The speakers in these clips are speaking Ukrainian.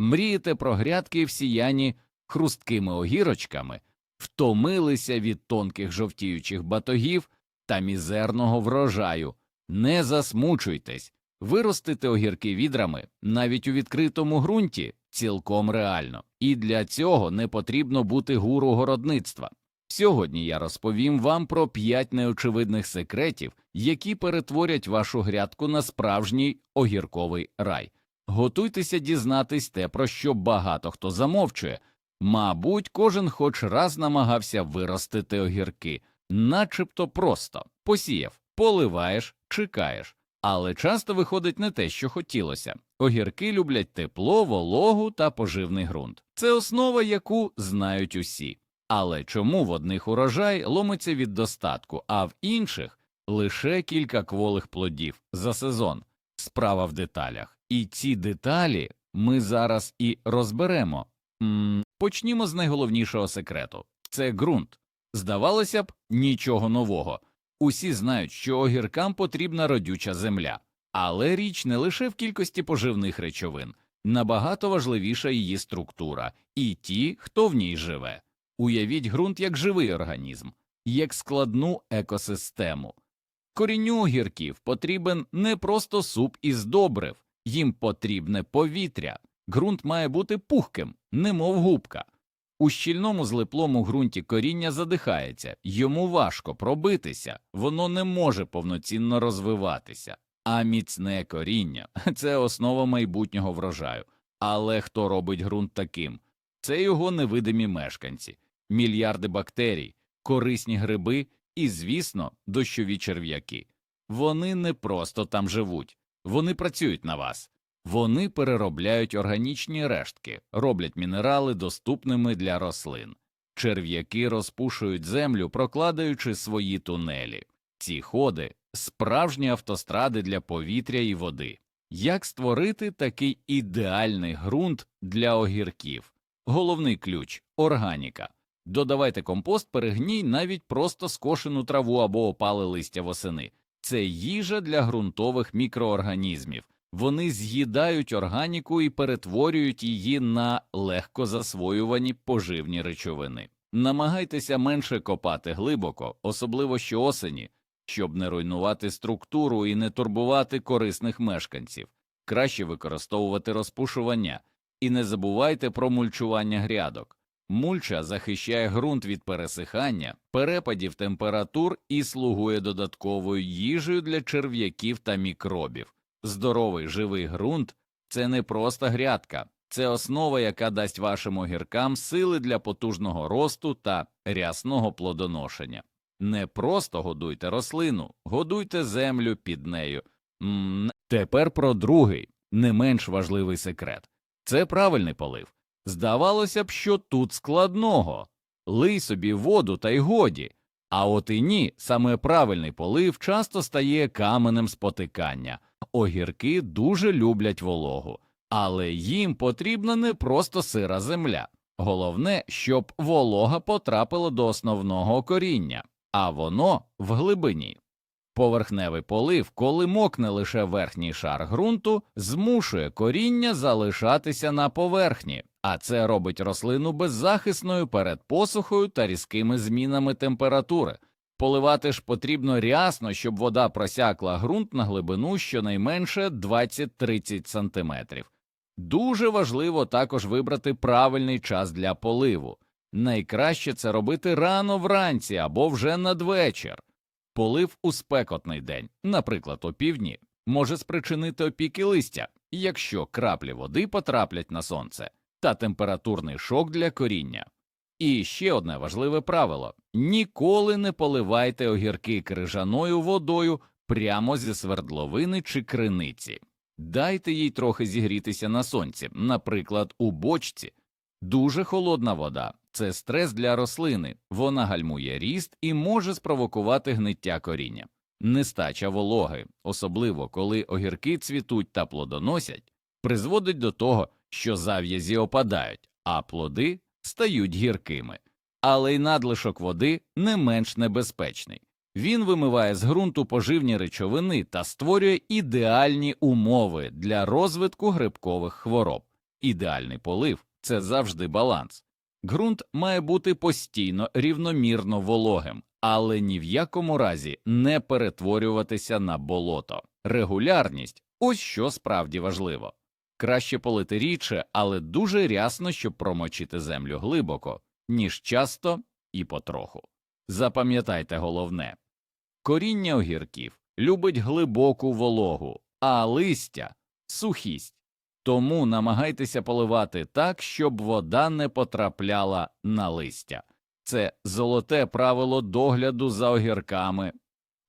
Мрієте про грядки всіяні хрусткими огірочками, втомилися від тонких жовтіючих батогів та мізерного врожаю. Не засмучуйтесь, виростити огірки відрами навіть у відкритому ґрунті цілком реально, і для цього не потрібно бути гуру городництва. Сьогодні я розповім вам про 5 неочевидних секретів, які перетворять вашу грядку на справжній огірковий рай. Готуйтеся дізнатись те, про що багато хто замовчує. Мабуть, кожен хоч раз намагався виростити огірки, начебто просто посіяв, поливаєш, чекаєш. Але часто виходить не те, що хотілося. Огірки люблять тепло, вологу та поживний ґрунт. Це основа, яку знають усі. Але чому в одних урожай ломиться від достатку, а в інших лише кілька кволих плодів за сезон? Справа в деталях. І ці деталі ми зараз і розберемо. м почнімо з найголовнішого секрету це ґрунт. Здавалося б, нічого нового. Усі знають, що огіркам потрібна родюча земля, але річ не лише в кількості поживних речовин, набагато важливіша її структура і ті, хто в ній живе. Уявіть ґрунт як живий організм, як складну екосистему. Корінню огірків потрібен не просто суп із добрив, їм потрібне повітря. Ґрунт має бути пухким, немов губка. У щільному злиплому ґрунті коріння задихається, йому важко пробитися, воно не може повноцінно розвиватися. А міцне коріння це основа майбутнього врожаю. Але хто робить ґрунт таким? Це його невидимі мешканці, мільярди бактерій, корисні гриби і, звісно, дощові черв'яки. Вони не просто там живуть, вони працюють на вас. Вони переробляють органічні рештки, роблять мінерали доступними для рослин. Черв'яки розпушують землю, прокладаючи свої тунелі. Ці ходи справжні автостради для повітря і води. Як створити такий ідеальний ґрунт для огірків? Головний ключ органіка. Додавайте компост, перегній, навіть просто скошену траву або опале листя восени. Це їжа для ґрунтових мікроорганізмів. Вони з'їдають органіку і перетворюють її на легко засвоювані поживні речовини. Намагайтеся менше копати глибоко, особливо щоосені, щоб не руйнувати структуру і не турбувати корисних мешканців. Краще використовувати розпушування і не забувайте про мульчування грядок. Мульча захищає ґрунт від пересихання, перепадів температур і слугує додатковою їжею для черв'яків та мікробів. Здоровий живий ґрунт це не просто грядка, це основа, яка дасть вашим огіркам сили для потужного росту та рясного плодоношення. Не просто годуйте рослину, годуйте землю під нею. М Тепер про другий, не менш важливий секрет це правильний полив. Здавалося б, що тут складного лий собі воду та й годі. А от і ні, саме правильний полив часто стає каменем спотикання. Огірки дуже люблять вологу, але їм потрібна не просто сира земля. Головне, щоб волога потрапила до основного коріння, а воно в глибині. Поверхневий полив, коли мокне лише верхній шар ґрунту, змушує коріння залишатися на поверхні, а це робить рослину беззахисною перед посухою та різкими змінами температури. Поливати ж потрібно рясно, щоб вода просякла ґрунт на глибину щонайменше 20-30 см. Дуже важливо також вибрати правильний час для поливу. Найкраще це робити рано вранці або вже надвечір. Полив у спекотний день, наприклад, опівдні, може спричинити опіки листя, якщо краплі води потраплять на сонце, та температурний шок для коріння. І ще одне важливе правило ніколи не поливайте огірки крижаною водою прямо зі свердловини чи криниці. Дайте їй трохи зігрітися на сонці, наприклад, у бочці. Дуже холодна вода це стрес для рослини, вона гальмує ріст і може спровокувати гниття коріння. Нестача вологи, особливо коли огірки цвітуть та плодоносять, призводить до того, що зав'язі опадають, а плоди стають гіркими. Але й надлишок води не менш небезпечний. Він вимиває з ґрунту поживні речовини та створює ідеальні умови для розвитку грибкових хвороб. Ідеальний полив це завжди баланс. Ґрунт має бути постійно рівномірно вологим, але ні в якому разі не перетворюватися на болото. Регулярність ось що справді важливо. Краще полити рідше, але дуже рясно, щоб промочити землю глибоко, ніж часто і потроху. Запам'ятайте головне коріння огірків любить глибоку вологу, а листя сухість. Тому намагайтеся поливати так, щоб вода не потрапляла на листя. Це золоте правило догляду за огірками.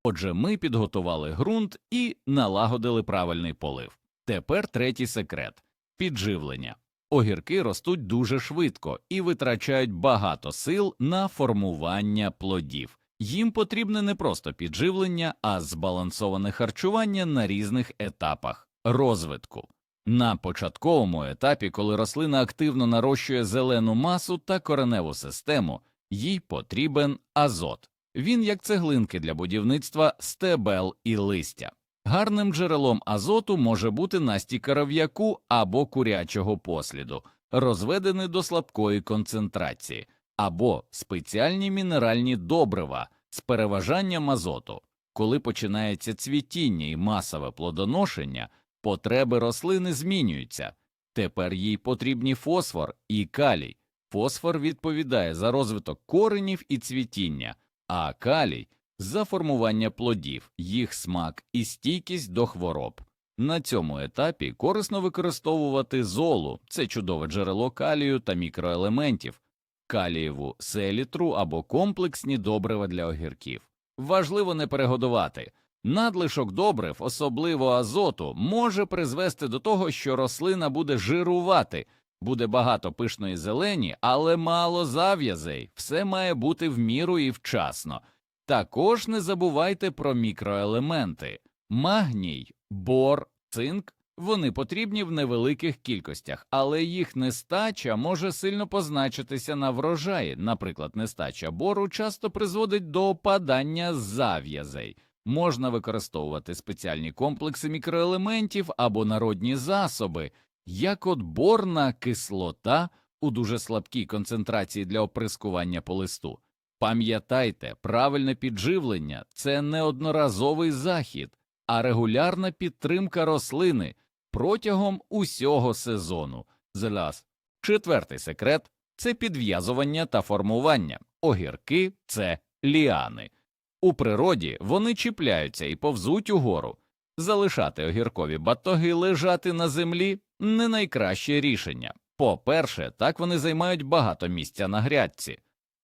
Отже, ми підготували ґрунт і налагодили правильний полив. Тепер третій секрет підживлення. Огірки ростуть дуже швидко і витрачають багато сил на формування плодів. Їм потрібне не просто підживлення, а збалансоване харчування на різних етапах розвитку. На початковому етапі, коли рослина активно нарощує зелену масу та кореневу систему, їй потрібен азот. Він як цеглинки для будівництва стебел і листя. Гарним джерелом азоту може бути настій коров'яку або курячого посліду, розведений до слабкої концентрації, або спеціальні мінеральні добрива з переважанням азоту. Коли починається цвітіння і масове плодоношення, потреби рослини змінюються. Тепер їй потрібні фосфор і калій. Фосфор відповідає за розвиток коренів і цвітіння, а калій за формування плодів, їх смак і стійкість до хвороб. На цьому етапі корисно використовувати золу це чудове джерело калію та мікроелементів, калієву селітру або комплексні добрива для огірків. Важливо не перегодувати. Надлишок добрив, особливо азоту, може призвести до того, що рослина буде жирувати, буде багато пишної зелені, але мало зав'язей, все має бути в міру і вчасно. Також не забувайте про мікроелементи магній, бор, цинк. Вони потрібні в невеликих кількостях, але їх нестача може сильно позначитися на врожаї. Наприклад, нестача бору часто призводить до опадання зав'язей. Можна використовувати спеціальні комплекси мікроелементів або народні засоби, як от борна кислота у дуже слабкій концентрації для оприскування по листу. Пам'ятайте, правильне підживлення це не одноразовий захід, а регулярна підтримка рослини протягом усього сезону. Зелас. Четвертий секрет це підв'язування та формування. Огірки це ліани. У природі вони чіпляються і повзуть угору. Залишати огіркові батоги лежати на землі не найкраще рішення. По-перше, так вони займають багато місця на грядці.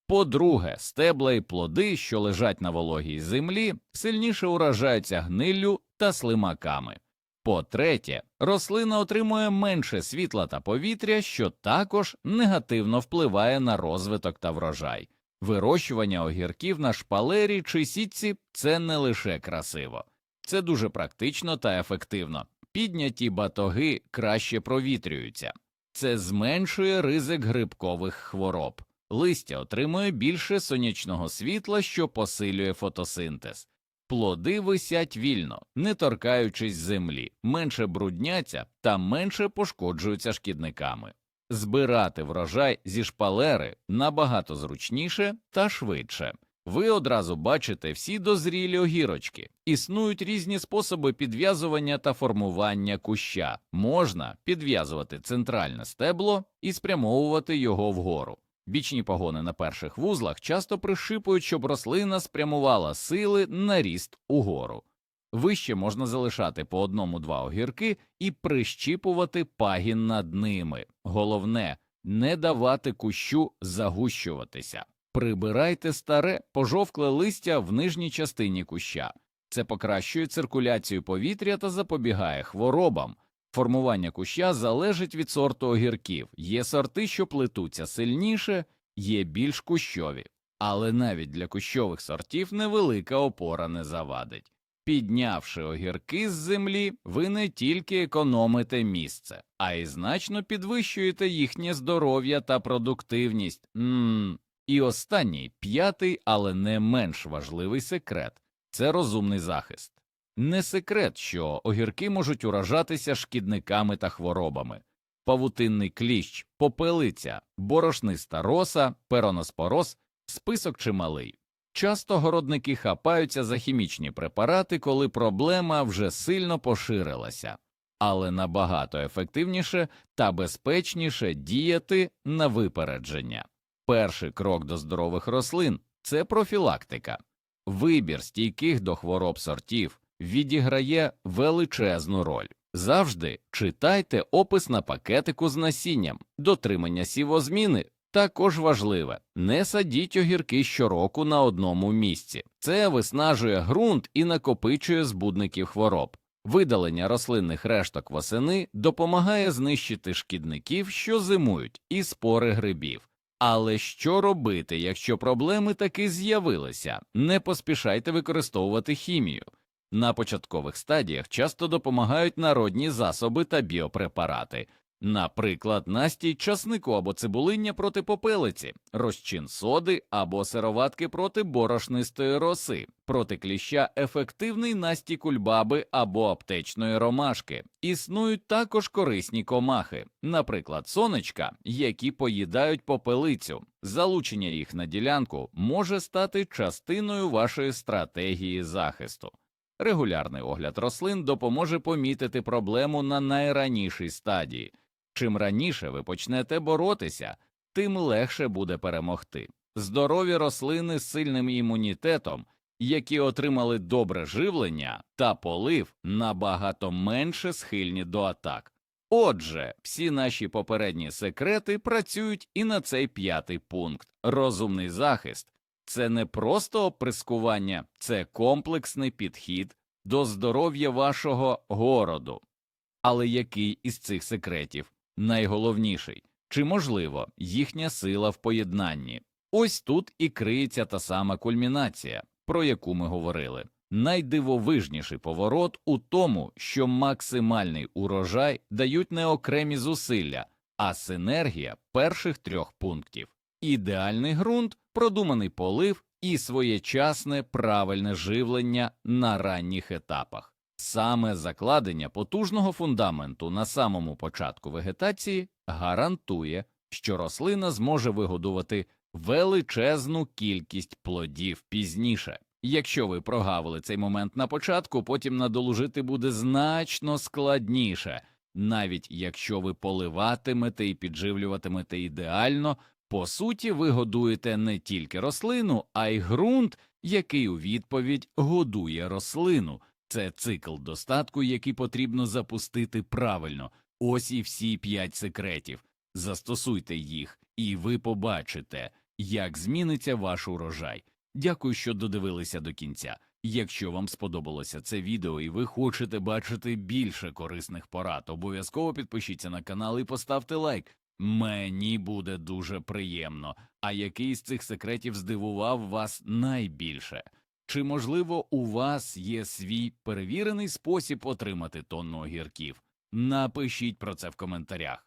По-друге, стебла і плоди, що лежать на вологій землі, сильніше уражаються гниллю та слимаками. По-третє, рослина отримує менше світла та повітря, що також негативно впливає на розвиток та врожай. Вирощування огірків на шпалері чи сітці це не лише красиво, це дуже практично та ефективно. Підняті батоги краще провітрюються, це зменшує ризик грибкових хвороб. Листя отримує більше сонячного світла, що посилює фотосинтез. Плоди висять вільно, не торкаючись землі, менше брудняться та менше пошкоджуються шкідниками. Збирати врожай зі шпалери набагато зручніше та швидше. Ви одразу бачите всі дозрілі огірочки. Існують різні способи підв'язування та формування куща. Можна підв'язувати центральне стебло і спрямовувати його вгору. Бічні погони на перших вузлах часто пришипують, щоб рослина спрямувала сили на ріст угору. Вище можна залишати по одному-два огірки і прищіпувати пагін над ними. Головне не давати кущу загущуватися. Прибирайте старе пожовкле листя в нижній частині куща. Це покращує циркуляцію повітря та запобігає хворобам. Формування куща залежить від сорту огірків. Є сорти, що плетуться сильніше, є більш кущові, але навіть для кущових сортів невелика опора не завадить. Піднявши огірки з землі, ви не тільки економите місце, а й значно підвищуєте їхнє здоров'я та продуктивність. Ммм. І останній п'ятий, але не менш важливий секрет це розумний захист. Не секрет, що огірки можуть уражатися шкідниками та хворобами. павутинний кліщ, попелиця, борошниста роса, пероноспороз, список чималий. Часто городники хапаються за хімічні препарати, коли проблема вже сильно поширилася, але набагато ефективніше та безпечніше діяти на випередження. Перший крок до здорових рослин це профілактика. Вибір стійких до хвороб сортів відіграє величезну роль. Завжди читайте опис на пакетику з насінням, дотримання сівозміни також важливе не садіть огірки щороку на одному місці. Це виснажує ґрунт і накопичує збудників хвороб. Видалення рослинних решток восени допомагає знищити шкідників, що зимують, і спори грибів. Але що робити, якщо проблеми таки з'явилися? Не поспішайте використовувати хімію. На початкових стадіях часто допомагають народні засоби та біопрепарати, наприклад, настій часнику або цибулиння проти попелиці, розчин соди або сироватки проти борошнистої роси, проти кліща ефективний настій кульбаби або аптечної ромашки. Існують також корисні комахи, наприклад, сонечка, які поїдають попелицю. Залучення їх на ділянку може стати частиною вашої стратегії захисту. Регулярний огляд рослин допоможе помітити проблему на найранішій стадії. Чим раніше ви почнете боротися, тим легше буде перемогти. Здорові рослини з сильним імунітетом, які отримали добре живлення та полив, набагато менше схильні до атак. Отже, всі наші попередні секрети працюють і на цей п'ятий пункт розумний захист. Це не просто оприскування, це комплексний підхід до здоров'я вашого городу. Але який із цих секретів найголовніший? Чи можливо їхня сила в поєднанні? Ось тут і криється та сама кульмінація, про яку ми говорили. Найдивовижніший поворот у тому, що максимальний урожай дають не окремі зусилля, а синергія перших трьох пунктів. Ідеальний ґрунт, продуманий полив і своєчасне правильне живлення на ранніх етапах. Саме закладення потужного фундаменту на самому початку вегетації гарантує, що рослина зможе вигодувати величезну кількість плодів пізніше. Якщо ви прогавили цей момент на початку, потім надолужити буде значно складніше, навіть якщо ви поливатимете і підживлюватимете ідеально, по суті, ви годуєте не тільки рослину, а й ґрунт, який у відповідь годує рослину. Це цикл достатку, який потрібно запустити правильно. Ось і всі п'ять секретів. Застосуйте їх, і ви побачите, як зміниться ваш урожай. Дякую, що додивилися до кінця. Якщо вам сподобалося це відео і ви хочете бачити більше корисних порад, обов'язково підпишіться на канал і поставте лайк. Мені буде дуже приємно. А який з цих секретів здивував вас найбільше? Чи, можливо, у вас є свій перевірений спосіб отримати тонну огірків? Напишіть про це в коментарях.